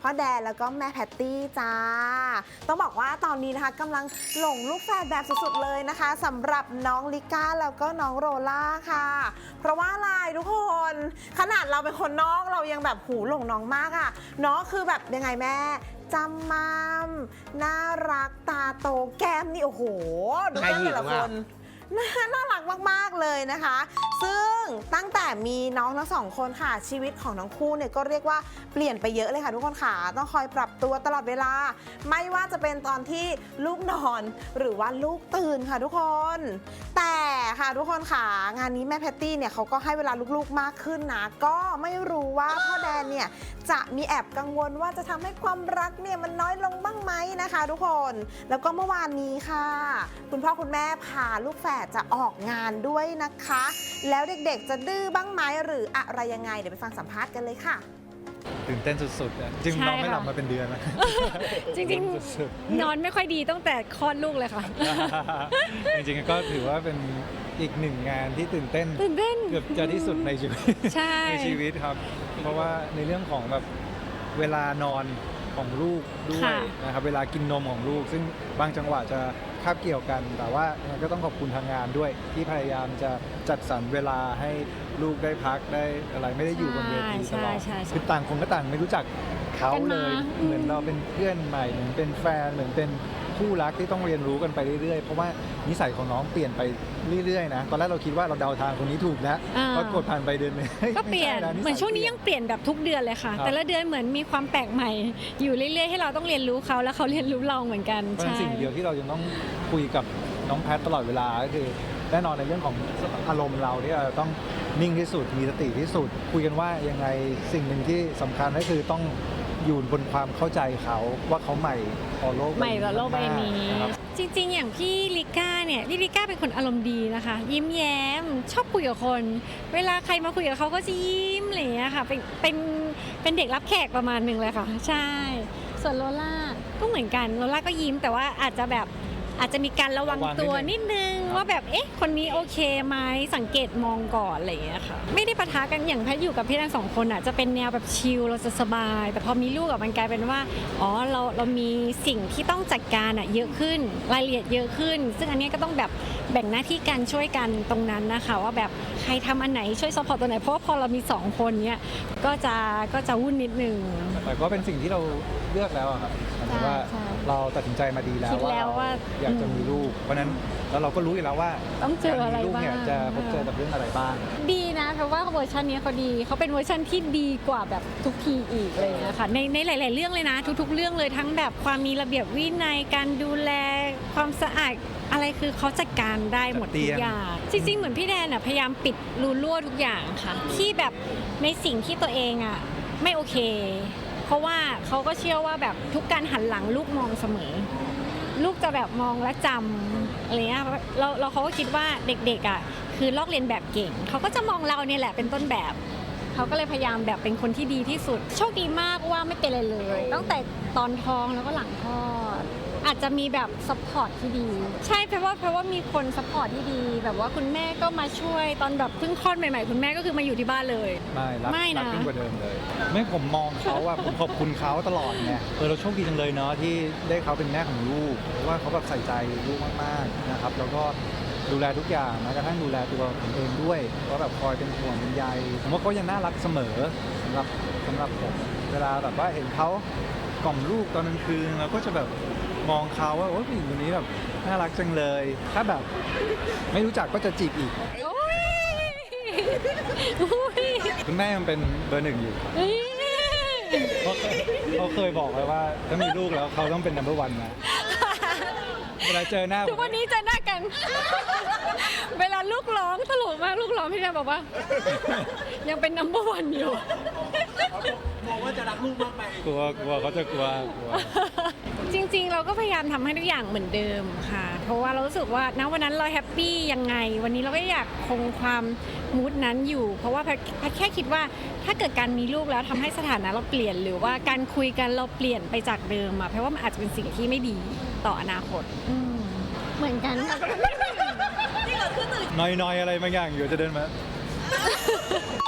พ่อแดนแล้วก็แม่แพตตี้จ้า ต้องบอกว่าตอนนี้นะคะกำลังหลงลูกแฝดแบบสุดๆเลยนะคะสำหรับน้องลิก้าแล้วก็น้องโรล่าค่ะ เพราะว่าอะไรทุกคน ขนาดเราเป็นคนนอกเรายังแบบหูหลงน้องมากอะ่ะน้องคือแบบยังไงแม่จำมามน่ารักตาโตแก้มนี่โอ้โห ดูแก้มแต่ละคนน่าน่ารักมาก ๆ เลยนะคะ ซึ่ง ตั้งแต่มีน้องทั้งสองคนค่ะ ชีวิตของทั้งคู่เนี่ยก็เรียกว่าเปลี่ยนไปเยอะเลยค่ะทุกคนค่ะต้องคอยปรับตัวตลอดเวลา ไม่ว่าจะเป็นตอนที่ลูกนอนหรือว่าลูกตื่นค่ะทุกคน แต่ ค่ะทุกคนค่ะ งานนี้แม่แพตตี้เนี่ยเขาก็ให้เวลาลูกๆมากขึ้นนะ ก็ไม่รู้ว่าพ่อแดนเนี่ยจะมีแอบกังวลว่าจะทำให้ความรักเนี่ยมันน้อยลงบ้างไหมนะคะ ทุกคน แล้วก็เมื่อวานนี้ค่ะ คุณพ่อคุณแม่พาลูกแฝดจะออกงานด้วยนะคะ แล้วเด็กๆจะดื้อบ้างไหมหรืออะไรยังไงเดี๋ยวไปฟังสัมภาษณ์กันเลยค่ะ ตื่นเต้นสุดๆอะจริงใช่น้องไม่หลับค่ะ มาเป็นเดือนแล้ว จริงสุด ๆ นอนไม่ค่อยดีตั้งแต่คลอดลูกเลยค่ะๆจริงๆก็ถือว่าเป็นอีกหนึ่งงานที่ตื่นเต้น ตื่นเต้น เกือบจะที่สุดในชีวิต ใช่ ในชีวิตครับ เพราะว่าในเรื่องของแบบเวลานอนของลูกด้วยค่ะนะครับเวลากินนมของลูก ซึ่งบางจังหวะจะคาบเกี่ยวกัน แต่ว่ายังไงก็ต้องขอบคุณทางงานด้วย ที่พยายามจะจัดสรรเวลาให้ ลูกได้พักได้อะไรไม่ได้อยู่บนเวทีตใช่ลอดใช่ใช่คือต่างคนก็ต่างไม่รู้จักเขาเลย กันมาเหมือนอืม เราเป็นเพื่อนใหม่เหมือนเป็นแฟนเหมือนเป็นคู่รักที่ต้องเรียนรู้กันไปเรื่อยๆ เพราะว่านิสัยของน้องเปลี่ยนไปเรื่อยๆนะตอนแรกเราคิดว่าเราเดาทางคนนี้ถูกแล้วอ่า ปรากฏผ่านไปเดือนหนึงฮ้ก็เปลี่ยนไใช่ะเหมือนช่วงนี้สัยังเปลี่ยนแบบทุกเดือนเลยค่ะ ครับ แต่ละเดือนเหมือนมีความแปลกใหม่ อยู่เรื่อยๆให้เราต้องเรียนรู้เขาแล้วเขาเรียนรู้เราเหมือนกันเพราะฉะนั้นใช่สิ่งเดียวที่เรายังต้องคุยกับน้องแพทตลอดเวลาก็คือ แน่นอนในเรื่องของอารมณ์เราที่เราต้องนิ่งที่สุดมีสติที่สุด คุยกันว่ายังไงสิ่งหนึ่งที่สำคัญก็คือต้องอยู่บนความเข้าใจเขาว่าเขาใหม่ต่อโลกใหม่ต่อโลกใบนี้นะครับจริง ๆ อย่างพี่ลิก้าเนี่ยพี่ลิก้าเป็นคนอารมณ์ดีนะคะ ยิ้มแย้มชอบคุยกับคน เวลาใครมาคุยกับเขาก็จะยิ้มอะไรอย่างเงี้ยค่ะเป็นเป็นเป็นเด็กรับแขกประมาณหนึ่งเลยค่ะ ใช่ ส่วนโลล่าก็เหมือนกันโลล่าก็ยิ้มแต่ว่าอาจจะแบบอาจจะมีการระวังระวังนิดตัวนึงนิดนึงครับ ว่าแบบเอ๊ะคนนี้โอเคไหมสังเกตมองก่อนอะไรอย่างเงี้ยค่ะไม่ได้ปะทะกันอย่างแพทย์อยู่กับพี่แดนสองคนอะจะเป็นแนวแบบชิลเราจะสบาย แต่พอมีลูกอะมันกลายเป็นว่าอ๋อเราเรามีสิ่งที่ต้องจัดการอะเยอะขึ้นรายละเอียดเยอะขึ้น ซึ่งอันเนี้ยก็ต้องแบบแบ่งหน้าที่กันช่วยกันตรงนั้นนะคะ ว่าแบบใครทำอันไหนช่วยซัพพอร์ตตัวไหนเพราะว่าพอเรามีสองคนเนี้ยก็จะก็จะวุ่นนิดนึงแต่ก็เป็นสิ่งที่เราเลือกแล้วอะครับหมายถึงว่าใช่เราตัดสินใจมาดีแล้วคิดแล้วว่าอยากจะมีลูกเพราะฉะนั้นแล้วเราก็รู้อยู่แล้วว่าต้องเจออะไรกมีลูกเนี่ยบ้างจะพบเจอกับเรื่องอะไรบ้าง ดีนะเพราะว่าเวอร์ชันนี้เขาดีเขาเป็นเวอร์ชันที่ดีกว่าแบบทุกทีอีกเลยนะคะในในหลาย ๆ เรื่องเลยนะ ทุก ๆ เรื่องเลยทั้งแบบความมีระเบียบวินัยการดูแลความสะอาดอะไรคือเขาจัดการได้หมดจัดเตีทุยงกอย่าง จริง ๆ เหมือนพี่แดนอะพยายามปิดรูรั่วทุกอย่างค่ะ ที่แบบในสิ่งที่ตัวเองอะไม่โอเค เพราะว่าเขาก็เชื่อว่าแบบทุกการหันหลังลูกมองเสมอ ลูกจะแบบมองและจำอะไรเงี้ยเราเราเขาก็คิดว่าเด็กๆอะคือลอกเรียนแบบเก่งเขาก็จะมองเราเนี่ยแหละเป็นต้นแบบเขาก็เลยพยายามแบบเป็นคนที่ดีที่สุด โชคดีมากว่าไม่เป็นอะไรเลย ตั้งแต่ตอนท้องแล้วก็หลังคลอด จจะมีแบบซัพพอร์ตที่ดี ใช่เพราะว่าเพราะว่ามีคนซัพพอร์ตที่ดี แบบว่าคุณแม่ก็มาช่วยตอนแบบเพิ่งคลอดใหม่ๆ คุณแม่ก็คือมาอยู่ที่บ้านเลย ไม่รักไม่นะ รักยิ่งกว่าเดิมเลย ไม่ผมมองเขาอะ ผมขอบคุณเขาตลอดไงเออเราโชคดีจังเลยเนาะที่ได้เขาเป็นแม่ของลูกเพราะว่าเขาแบบใส่ใจลูกมากๆนะครับ แล้วก็ดูแลทุกอย่างแม้กระทั่งดูแลตัวผมเองด้วยว่าแบบคอยเป็นห่วงเป็นใยผมว่าเขายังน่ารักเสมอสำหรับสำหรับผมเวลาแบบว่าเห็นเขากล่อมลูกตอนกลางคืนเราก็จะแบบ มองเขาว่าโอ้ยผู้หญิงคนนี้แบบน่ารักจังเลย ถ้าแบบไม่รู้จักก็จะจีบอีกโอ้ยโอ้ยคุณแม่ยังเป็นเบอร์หนึ่งอยู่เอ้ยเขาเคยเขาเคยบอกไว้ว่า ถ้ามีลูกแล้วเขาต้องเป็น number one นะเวลาเจอหน้าทุกวันนี้เจอหน้ากัน เวลาลูกร้องตลกมากลูกร้องพี่แดนบอกว่า ยังเป็นนัมเบอร์วันอยู่ กลัวกลัวเขาจะกลัวกลัว จริงๆ เราก็พยายามทำให้ทุกอย่างเหมือนเดิมค่ะ เพราะว่าเรารู้สึกว่าณวันนั้นเราแฮปปี้ยังไง วันนี้เราก็อยากคงความมูดนั้นอยู่ เพราะว่าแพทแพทแค่คิดว่าถ้าเกิดการมีลูกแล้วทำให้สถานะเราเปลี่ยน หรือว่าการคุยกันเราเปลี่ยนไปจากเดิมอะเพราะว่ามันอาจจะเป็นสิ่งที่ไม่ดีต่ออนาคตอืม เหมือนกันค่ะน้อยๆ อะไรบางอย่างอยู่จะเดินมา